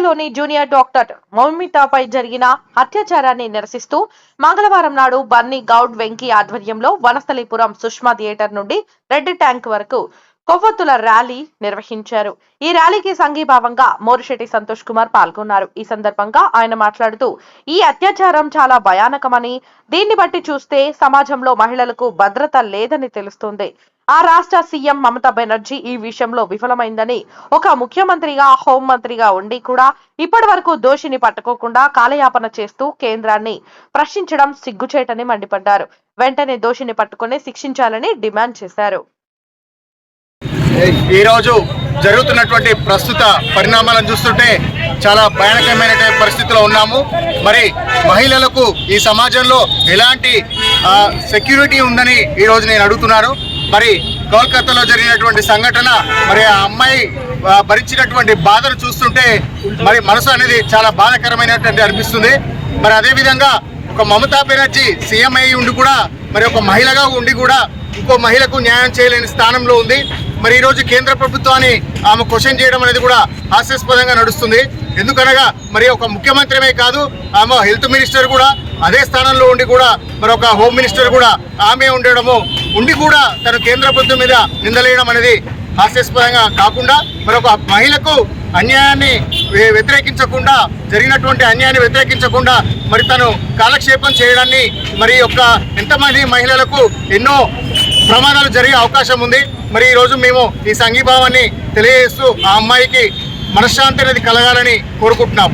విశాఖలోని junior doctor మౌమితాపై జరిగిన అత్యాచారాన్ని నిరసిస్తూ మంగళవారం నాడు బన్నీ గౌడ్ వెంకీ ఆధ్వర్యంలో వనస్థలిపురం సుష్మా థియేటర్ నుండి రెడ్ ట్యాంక్ వరకు కొవ్వొత్తుల ర్యాలీ నిర్వహించారు. ఈ ర్యాలీకి సంఘీభావంగా మోరిశెట్టి సంతోష్ కుమార్ పాల్గొన్నారు. ఈ సందర్భంగా ఆయన మాట్లాడుతూ ఈ అత్యాచారం చాలా భయానకమని దీన్ని బట్టి చూస్తే సమాజంలో మహిళలకు భద్రత లేదని తెలుస్తుంది. ఆ రాష్ట్ర సీఎం మమతా బెనర్జీ ఈ విషయంలో విఫలమైందని ఒక ముఖ్యమంత్రిగా హోంమంత్రిగా ఉండి కూడా ఇప్పటి వరకు దోషిని పట్టుకోకుండా కాలయాపన చేస్తూ కేంద్రాన్ని ప్రశ్నించడం సిగ్గుచేటని మండిపడ్డారు. వెంటనే దోషిని పట్టుకుని శిక్షించాలని డిమాండ్ చేశారు. ఈరోజు జరుగుతున్నటువంటి ప్రస్తుత పరిణామాలను చూస్తుంటే చాలా భయానకమైన పరిస్థితిలో ఉన్నాము. మరి మహిళలకు ఈ సమాజంలో ఎలాంటి సెక్యూరిటీ ఉందని ఈరోజు నేను అడుగుతున్నాను. మరి కోల్కతాలో జరిగినటువంటి సంఘటన మరి ఆ అమ్మాయి భరించినటువంటి బాధను చూస్తుంటే మరి మనసు అనేది చాలా బాధాకరమైనటువంటి అనిపిస్తుంది. మరి అదేవిధంగా ఒక మమతా బెనర్జీ సీఎం అయి ఉండి కూడా మరి ఒక మహిళగా ఉండి కూడా ఇంకో మహిళకు న్యాయం చేయలేని స్థానంలో ఉంది. మరి ఈరోజు కేంద్ర ప్రభుత్వాన్ని ఆమె క్వశ్చన్ చేయడం అనేది కూడా హాస్యాస్పదంగా నడుస్తుంది. ఎందుకనగా మరి ఒక ముఖ్యమంత్రిమే కాదు ఆమె హెల్త్ మినిస్టర్ కూడా అదే స్థానంలో ఉండి కూడా మరి ఒక హోమ్ మినిస్టర్ కూడా ఆమె ఉండడము ఉండి కూడా తను కేంద్ర ప్రభుత్వం మీద నిందలేయడం అనేది హాస్యాస్పదంగా కాకుండా మరొక మహిళకు అన్యాయాన్ని వ్యతిరేకించకుండా జరిగినటువంటి అన్యాయాన్ని వ్యతిరేకించకుండా మరి తను కాలక్షేపం చేయడాన్ని మరి యొక్క ఎంతమంది మహిళలకు ఎన్నో ప్రమాదాలు జరిగే అవకాశం ఉంది. మరి ఈరోజు మేము ఈ సంఘీభావాన్ని తెలియజేస్తూ ఆ అమ్మాయికి మనశ్శాంతి అనేది కలగాలని కోరుకుంటున్నాం